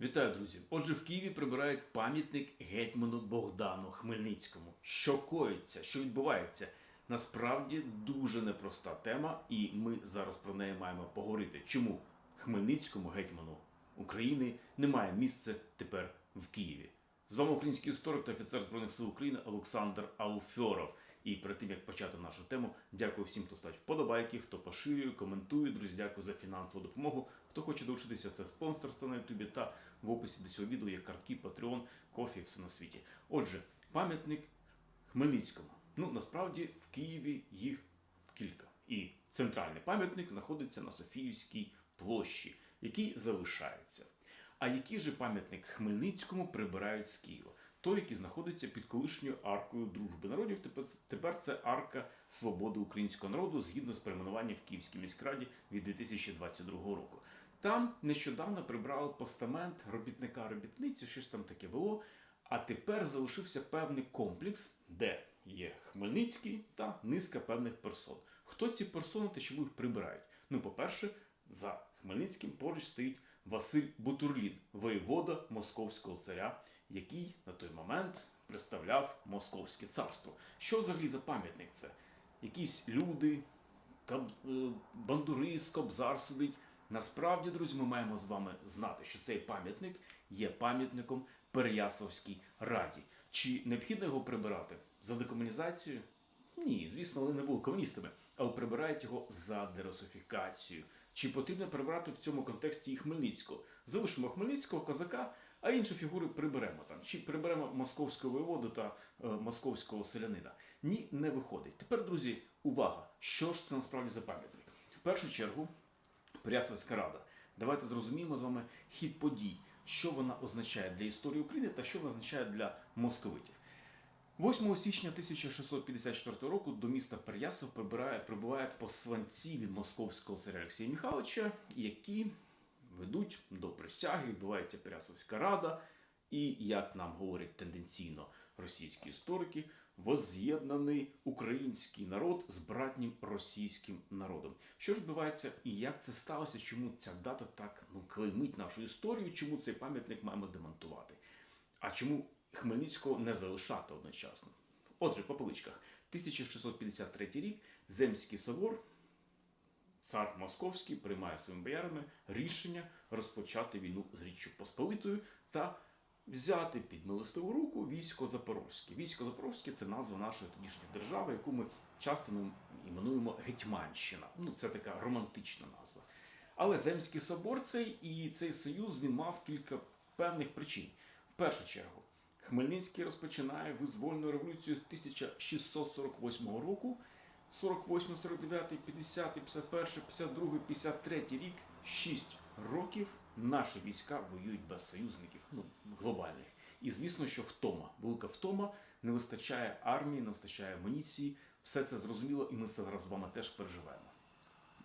Вітаю, друзі! Отже, в Києві прибирають пам'ятник гетьману Богдану Хмельницькому. Що коїться, що відбувається? Насправді дуже непроста тема, і ми зараз про неї маємо поговорити. Чому Хмельницькому гетьману України немає місця тепер в Києві? З вами український історик та офіцер Збройних сил України Олександр Алфьоров. І перед тим як почати нашу тему, дякую всім, хто ставить вподобайки, хто поширює, коментує. Друзі, дякую за фінансову допомогу. Хто хоче долучитися, це спонсорство на Ютубі та в описі до цього відео є картки, Patreon, кофі, все на світі. Отже, пам'ятник Хмельницькому. Ну насправді в Києві їх кілька. І центральний пам'ятник знаходиться на Софіївській площі, який залишається. А який же пам'ятник Хмельницькому прибирають з Києва? Той, який знаходиться під колишньою аркою дружби народів. Тепер, це арка свободи українського народу згідно з перейменуванням в Київській міськраді від 2022 року. Там нещодавно прибрали постамент робітника робітниці, що ж там таке було. А тепер залишився певний комплекс, де є Хмельницький та низка певних персон. Хто ці персони та чому їх прибирають? Ну, по-перше, за Хмельницьким поруч стоїть Василь Бутурлін, воєвода Московського царя, який на той момент представляв Московське царство. Що взагалі за пам'ятник це? Якісь люди, каб, е, бандурист, кобзар сидить. Насправді, друзі, ми маємо з вами знати, що цей пам'ятник є пам'ятником Переяславській раді. Чи необхідно його прибирати за декомунізацію? Ні, звісно, вони не були комуністами, але прибирають його за деросифікацію. Чи потрібно прибирати в цьому контексті і Хмельницького? Залишимо Хмельницького козака, а інші фігури приберемо там. Чи приберемо московського воєводу та е, московського селянина? Ні, не виходить. Тепер, друзі, увага! Що ж це насправді за пам'ятник? В першу чергу, Переяславська рада. Давайте зрозуміємо з вами хід подій, що вона означає для історії України та що вона означає для московитів. 8 січня 1654 року до міста прибирає, прибуває посланці від московського царя Олексія Михайловича, які ведуть до присяги, відбувається Переяславська рада, і, як нам говорять тенденційно російські історики, возз'єднаний український народ з братнім російським народом. Що ж відбувається і як це сталося? Чому ця дата так ну, клеймить нашу історію? Чому цей пам'ятник маємо демонтувати? А чому Хмельницького не залишати одночасно? Отже, по поличках, 1653 рік Земський собор, цар Московський приймає своїми боярами рішення розпочати війну з Річчю Посполитою та взяти під милостиву руку військо Запорозьке. Військо Запорозьке це назва нашої тодішньої держави, яку ми часто ну, іменуємо Гетьманщина. Ну, це така романтична назва. Але Земський собор цей і цей союз він мав кілька певних причин. В першу чергу, Хмельницький розпочинає визвольну революцію з 1648 року. 48, 49, 50, 51, 52, 53 рік, 6 років наші війська воюють без союзників, ну, глобальних. І звісно, що втома, велика втома, не вистачає армії, не вистачає амуніції. Все це зрозуміло, і ми це зараз з вами теж переживаємо.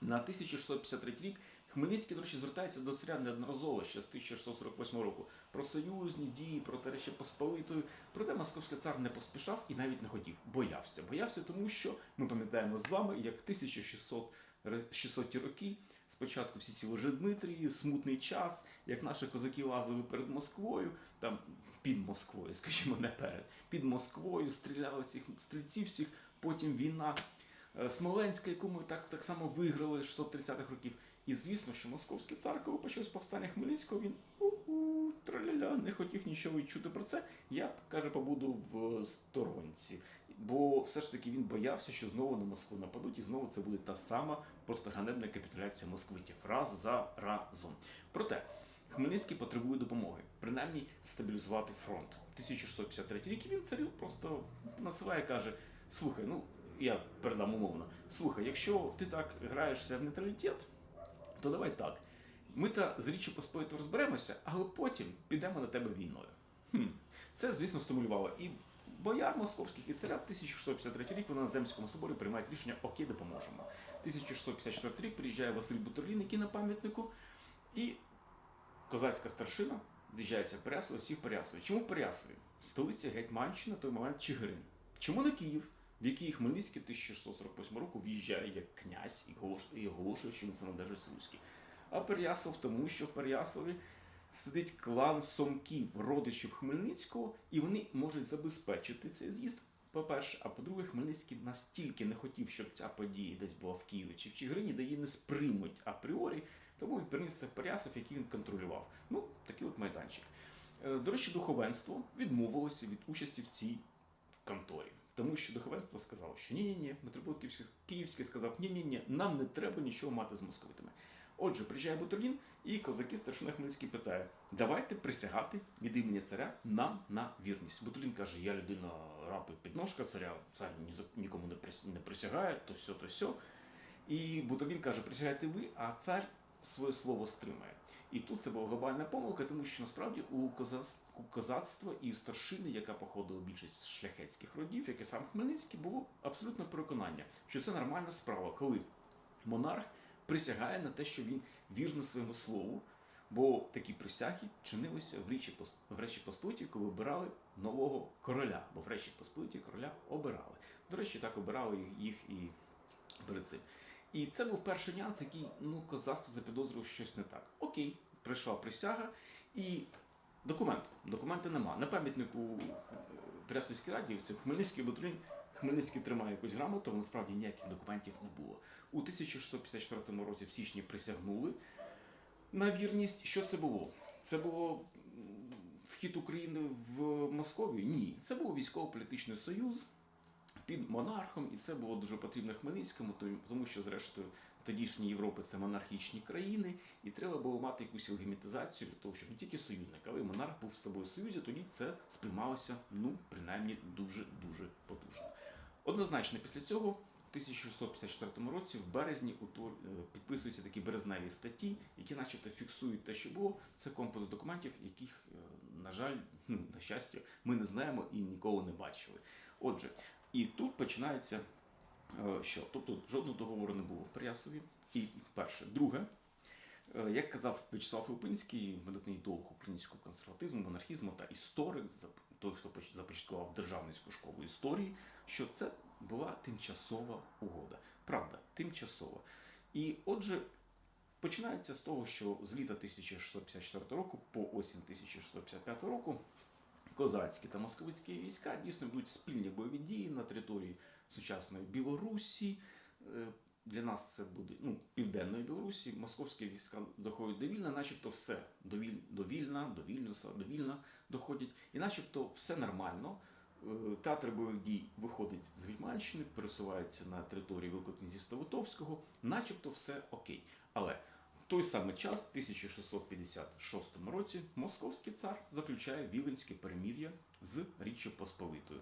На 1653 рік Хмельницький, до речі, звертається до царя неодноразово ще з 1648 року про союзні дії, про Речі Посполитою. Проте московський цар не поспішав і навіть не хотів. Боявся. Боявся, тому що ми пам'ятаємо з вами, як 1600 600 роки. Спочатку всі ці Дмитрії, смутний час, як наші козаки лазили перед Москвою, там під Москвою, скажімо, не перед, під Москвою стріляли всіх стрільців всіх, потім війна. Е, Смоленська, яку ми так, так само виграли 630-х років. І звісно, що московський цар, коли почалось повстання Хмельницького, він у-у, траля-ля, не хотів нічого чути про це. Я каже, побуду в сторонці. Бо все ж таки він боявся, що знову на Москву нападуть, і знову це буде та сама просто ганебна капітуляція москвитів раз за разом. Проте Хмельницький потребує допомоги, принаймні стабілізувати фронт. 1653 рік він царю просто насилає, каже: слухай, ну я передам умовно. Слухай, якщо ти так граєшся в нейтралітет, то давай так. Ми та з Річчю Посполитою розберемося, але потім підемо на тебе війною. Хм. Це, звісно, стимулювало і бояр московських, і царя 1653 рік вони на Земському соборі приймають рішення Окей, допоможемо. 1654 рік приїжджає Василь Бутурлін, який на пам'ятнику, і козацька старшина з'їжджається в Переяслав, всі в Переяславі. Чому в Переяславі? Столиця Гетьманщина, на той момент Чигирин. Чому не Київ? В який Хмельницький 1648 року в'їжджає як князь і оголошує, що він самодержець руський. А Переяслав тому, що в Переяславі сидить клан Сомків, родичів Хмельницького, і вони можуть забезпечити цей з'їзд. По-перше, а по-друге, Хмельницький настільки не хотів, щоб ця подія десь була в Києві чи в Чигирині, де її не сприймуть апріорі, тому він переніс це в Переяслав, який він контролював. Ну, такий от майданчик. Е, До речі, духовенство відмовилося від участі в цій конторі. Тому що духовенство сказало, що ні-ні-ні, митрополит Київський, сказав, ні-ні-ні, нам не треба нічого мати з московитами. Отже, приїжджає Бутерлін, і козаки старшина Хмельницький питає: давайте присягати від імені царя нам на вірність. Бутерлін каже: я людина раб і підножка царя, цар нікому не присягає, то сьо, то сьо. І Бутерлін каже: присягайте ви, а цар своє слово стримає. І тут це була глобальна помилка, тому що насправді у, козацтва і у старшини, яка походила більшість шляхетських родів, як і сам Хмельницький, було абсолютне переконання, що це нормальна справа, коли монарх присягає на те, що він вірний своєму слову, бо такі присяги чинилися в Речі, в Речі Посполитій, коли обирали нового короля, бо в Речі Посполитій короля обирали. До речі, так обирали їх і перед цим. І це був перший нюанс, який ну, козацтво запідозрював щось не так. Окей, прийшла присяга, і документ. Документа нема. На пам'ятнику е, Переяславській раді, це Хмельницький батальйон, Хмельницький тримає якусь грамоту, але насправді ніяких документів не було. У 1654 році в січні присягнули на вірність. Що це було? Це було вхід України в Московію? Ні. Це був військово-політичний союз під монархом, і це було дуже потрібно Хмельницькому, тому- що, зрештою, тодішні Європи це монархічні країни, і треба було мати якусь легімітизацію для того, щоб не тільки союзник, але й монарх був з тобою в союзі, тоді це сприймалося, ну, принаймні, дуже-дуже потужно. Однозначно, після цього, в 1654 році, в березні, е, підписуються такі березневі статті, які, начебто, фіксують те, що було. Це комплекс документів, яких, е, на жаль, на щастя, ми не знаємо і ніколи не бачили. Отже, і тут починається е, що? Тобто жодного договору не було в Приясові. І перше. Друге, е, як казав В'ячеслав Лупинський, видатний ідеолог українського консерватизму, монархізму та історик, той, хто поч- започаткував державницьку школу історії, що це була тимчасова угода. Правда, тимчасова. І отже, починається з того, що з літа 1654 року по осінь 1655 року козацькі та московицькі війська дійсно будуть спільні бойові дії на території сучасної Білорусі. Е, Для нас це буде ну, південної Білорусі. Московські війська доходять до Вільна, начебто все до, Віль... до Вільна, до Вільнюса, до Вільна доходять, і начебто все нормально. Е, Театр бойових дій виходить з Гетьманщини, пересувається на територію Великокнязівства Литовського, начебто все окей. Але той самий час, в 1656 році, московський цар заключає Віленське перемір'я з Річчю Посполитою.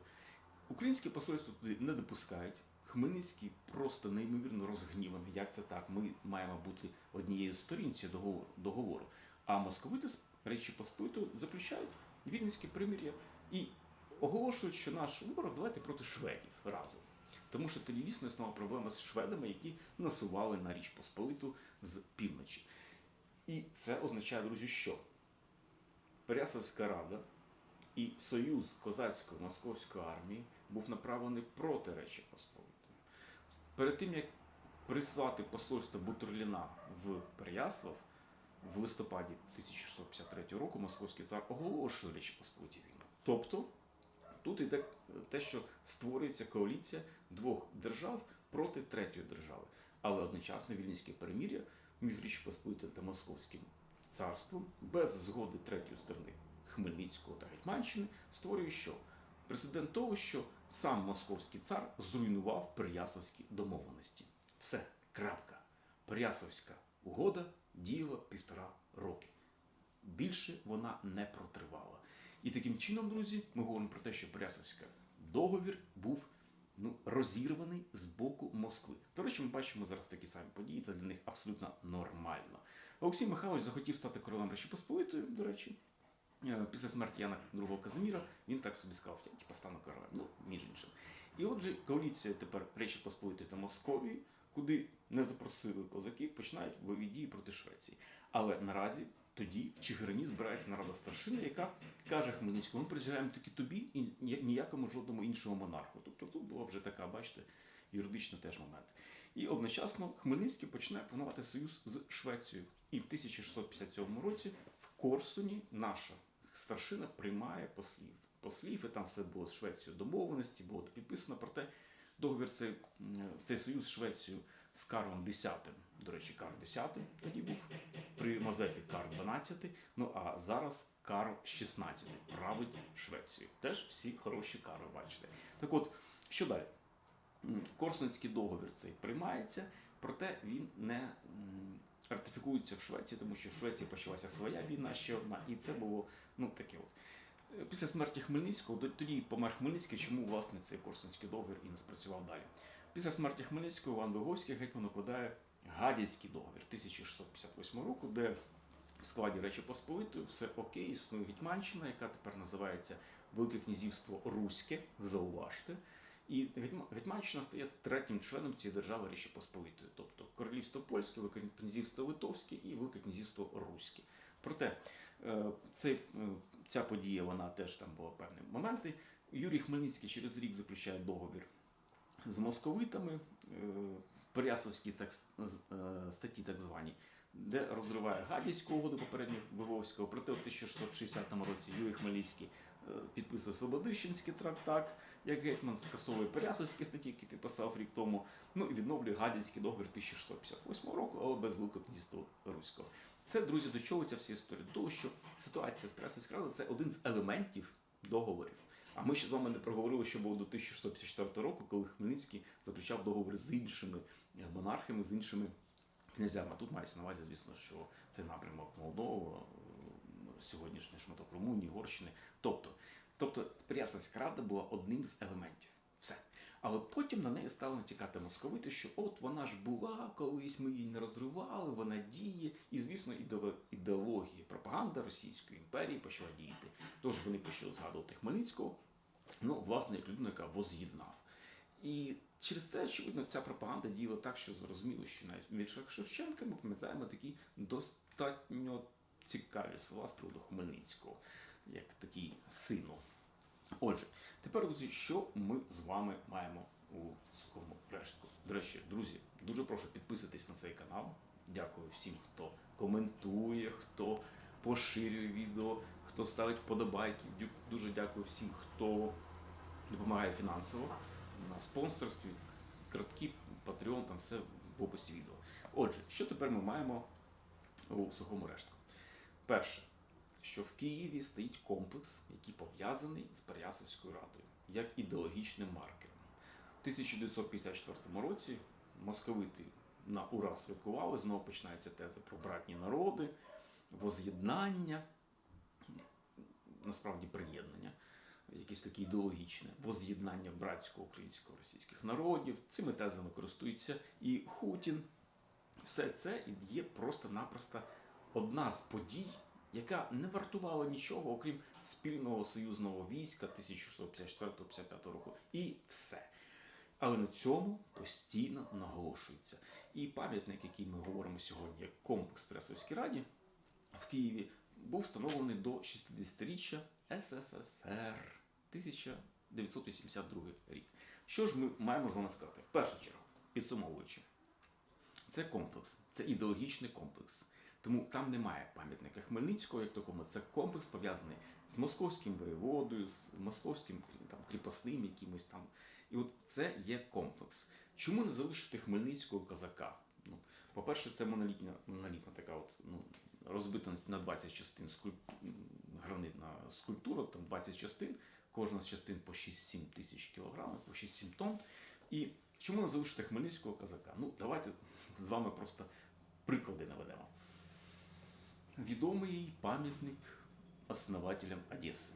Українське посольство туди не допускають. Хмельницький просто неймовірно розгніваний. Як це так? Ми маємо бути однією сторінці договору. договору. А московити з Речі Посполитою заключають Вільнське примір'я і оголошують, що наш ворог давайте проти шведів разом. Тому що тоді дійсно існувала проблема з шведами, які насували на Річ Посполиту з півночі. І це означає, друзі, що Переяславська рада і союз козацької московської армії був направлений проти Речі Посполитої. Перед тим як прислати посольство Бутерліна в Переяслав в листопаді 1653 року московський цар оголошує Речі Посполитій війну. Тобто тут йде те, що створюється коаліція двох держав проти третьої держави, але одночасно вільнівське перемір'я між Річ Посполитою та Московським царством без згоди третьої сторони Хмельницького та Гетьманщини створює що? Прецедент того, що сам московський цар зруйнував Переяславські домовленості. Все, крапка. Переяславська угода діяла півтора роки. Більше вона не протривала. І таким чином, друзі, ми говоримо про те, що Переяславська договір був ну, розірваний з боку Москви. До речі, ми бачимо зараз такі самі події, це для них абсолютно нормально. Олексій Михайлович захотів стати королем Речі Посполитої, до речі. Е, Після смерті Яна II Казиміра він так собі сказав, я типу, стану королем, ну, між іншим. І отже, коаліція тепер Речі Посполитої та Московії, куди не запросили козаків, починають бойові дії проти Швеції. Але наразі тоді в Чигирині збирається нарада старшини, яка каже Хмельницькому, ми присягаємо тільки тобі і ніякому жодному іншому монарху. Тобто тут була вже така, бачите, юридично теж момент. І одночасно Хмельницький починає планувати союз з Швецією. І в 1657 році в Корсуні наша старшина приймає послів. Послів, і там все було з Швецією домовленості, було підписано. Проте договір цей, цей союз з Швецією з Карлом X, до речі, Карл X тоді був, при Мазепі Карл XII, ну а зараз Карл XVI править Швецією. Теж всі хороші кари, бачите. Так от, що далі? Корсунський договір цей приймається, проте він не ратифікується в Швеції, тому що в Швеції почалася своя війна ще одна, і це було ну таке от. Після смерті Хмельницького, тоді помер Хмельницький, чому власне цей Корсунський договір і не спрацював далі. Після смерті Хмельницького Іван Виговський гетьман укладає Гадяцький договір 1658 року, де в складі Речі Посполитої все окей, існує Гетьманщина, яка тепер називається Велике князівство Руське, зауважте. І Гетьма- Гетьманщина стає третім членом цієї держави Речі Посполитої, тобто Королівство Польське, Велике князівство Литовське і Велике князівство Руське. Проте е, цей, е, ця подія, вона теж там була певні моменти. Юрій Хмельницький через рік заключає договір з московитами, е, Переяславські так, е, статті так звані, де розриває Гадяцьку угоду попередньо Виговського. Проте у 1660 році Юрій Хмельницький е, підписує Слободищенський трактат, як гетьман скасовує Переяславські статті, які підписав рік тому, ну і відновлює Гадяцький договір 1658 року, але без Великого Руського. Це, друзі, до чого ця вся історія? До того, що ситуація з Переяславською радою – це один з елементів договорів. А ми ще з вами не проговорили, що було до 1654 року, коли Хмельницький заключав договори з іншими е, монархами, з іншими князями. Тут мається на увазі, звісно, що це напрямок Молдова, е, сьогоднішній шматок Румунії, Угорщини. Тобто, тобто Переяславська рада була одним з елементів. Але потім на неї стали натякати московити, що от вона ж була колись, ми її не розривали, вона діє. І, звісно, ідео- ідеологія, пропаганда Російської імперії почала діяти. Тож вони почали згадувати Хмельницького, ну, власне, як людину, яка воз'єднав. І через це, очевидно, ця пропаганда діяла так, що зрозуміло, що навіть в віршах Шевченка ми пам'ятаємо такі достатньо цікаві слова з приводу Хмельницького, як такий сину. Отже, тепер, друзі, що ми з вами маємо у сухому рештку. До речі, друзі, дуже прошу підписатись на цей канал. Дякую всім, хто коментує, хто поширює відео, хто ставить вподобайки. Дуже дякую всім, хто допомагає фінансово на спонсорстві, картки, Patreon, там все в описі відео. Отже, що тепер ми маємо у сухому рештку? Перше, що в Києві стоїть комплекс, який пов'язаний з Переяславською радою, як ідеологічним маркером. В 1954 році московити на ура святкували, знову починається теза про братні народи, воз'єднання, насправді приєднання, якесь таке ідеологічне, воз'єднання братського українсько-російських народів. Цими тезами користується і Хутін. Все це є просто-напросто одна з подій, яка не вартувала нічого, окрім спільного союзного війська 1654-55 року. І все. Але на цьому постійно наголошується. І пам'ятник, який ми говоримо сьогодні, як комплекс Пресовській раді в Києві, був встановлений до 60-річчя СССР 1982 рік. Що ж ми маємо з вами сказати? В першу чергу, підсумовуючи, це комплекс, це ідеологічний комплекс. Тому там немає пам'ятника Хмельницького, як такому. Це комплекс пов'язаний з московським воєводою, з московським там, кріпосним якимось там. І от це є комплекс. Чому не залишити Хмельницького козака? Ну, по-перше, це монолітня, монолітна така от, ну, розбита на 20 частин скульп... гранитна скульптура, там 20 частин, кожна з частин по 6-7 тисяч кілограмів, по 6-7 тонн. І чому не залишити Хмельницького козака? Ну, давайте з вами просто приклади наведемо. Відомий пам'ятник основателям Одеси.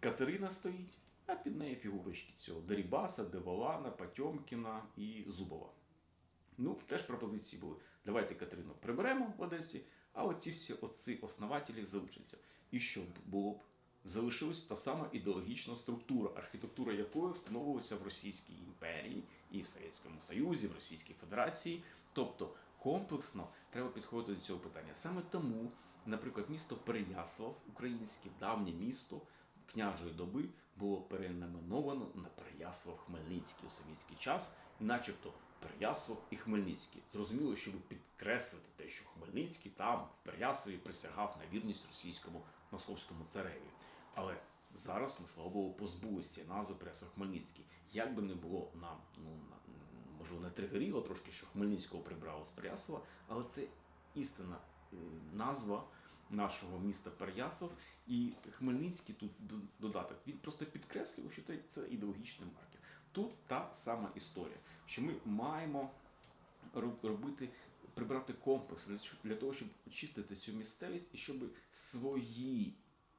Катерина стоїть, а під нею фігурочки цього Дерібаса, Деволана, Потьомкіна і Зубова. Ну, теж пропозиції були. Давайте Катерину приберемо в Одесі, а оці всі оці основателі залишаться. І що було б? Залишилась та сама ідеологічна структура, архітектура якої встановлювалася в Російській імперії і в Совєтському Союзі, в Російській Федерації. Тобто комплексно треба підходити до цього питання. Саме тому, наприклад, місто Переяслав, українське давнє місто княжої доби, було переименовано на Переяслав Хмельницький у совєтський час, начебто Переяслав і Хмельницький. Зрозуміло, щоб підкреслити те, що Хмельницький там, в Переяславі, присягав на вірність російському московському цареві. Але зараз ми, слава Богу, позбулися цієї назви Переяслав Хмельницький. Як би не було нам, ну на- можливо, не тригеріло трошки, що Хмельницького прибрало з Переяслава, але це істинна е, назва нашого міста Переяслав. І Хмельницький тут додаток. Він просто підкреслював, що це- ідеологічний маркер. Тут та сама історія, що ми маємо роб- робити, прибрати комплекс для, того, щоб очистити цю місцевість і щоб свої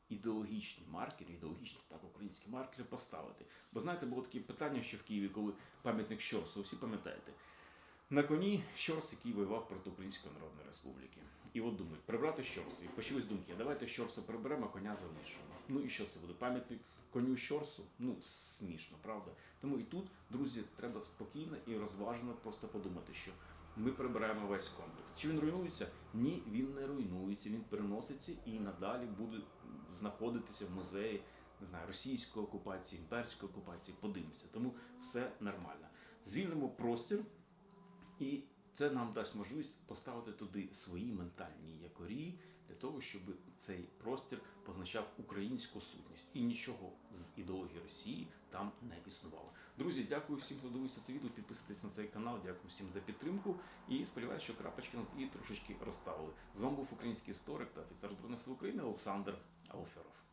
ідеологічні маркери, ідеологічні так українські маркери поставити. Бо знаєте, було таке питання ще в Києві, коли пам'ятник Щорсу, всі пам'ятаєте. На коні Щорс, який воював проти Української Народної Республіки. І от думають, прибрати Щорса. І почались думки, давайте Щорса приберемо, а коня залишимо. Ну і що це буде? Пам'ятник коню Щорсу? Ну, смішно, правда? Тому і тут, друзі, треба спокійно і розважено просто подумати, що ми прибираємо весь комплекс. Чи він руйнується? Ні, він не руйнується, він переноситься і надалі буде знаходитися в музеї не знаю, російської окупації, імперської окупації. Подивимося. Тому все нормально. Звільнимо простір, і це нам дасть можливість поставити туди свої ментальні якорі для того, щоб цей простір позначав українську сутність і нічого з ідеології Росії там не існувало. Друзі, дякую всім, хто дивився це відео. Підписуйтесь на цей канал. Дякую всім за підтримку. І сподіваюся, що крапочки над і трошечки розставили. З вами був український історик та офіцер Збройних сил України Олександр Алферов.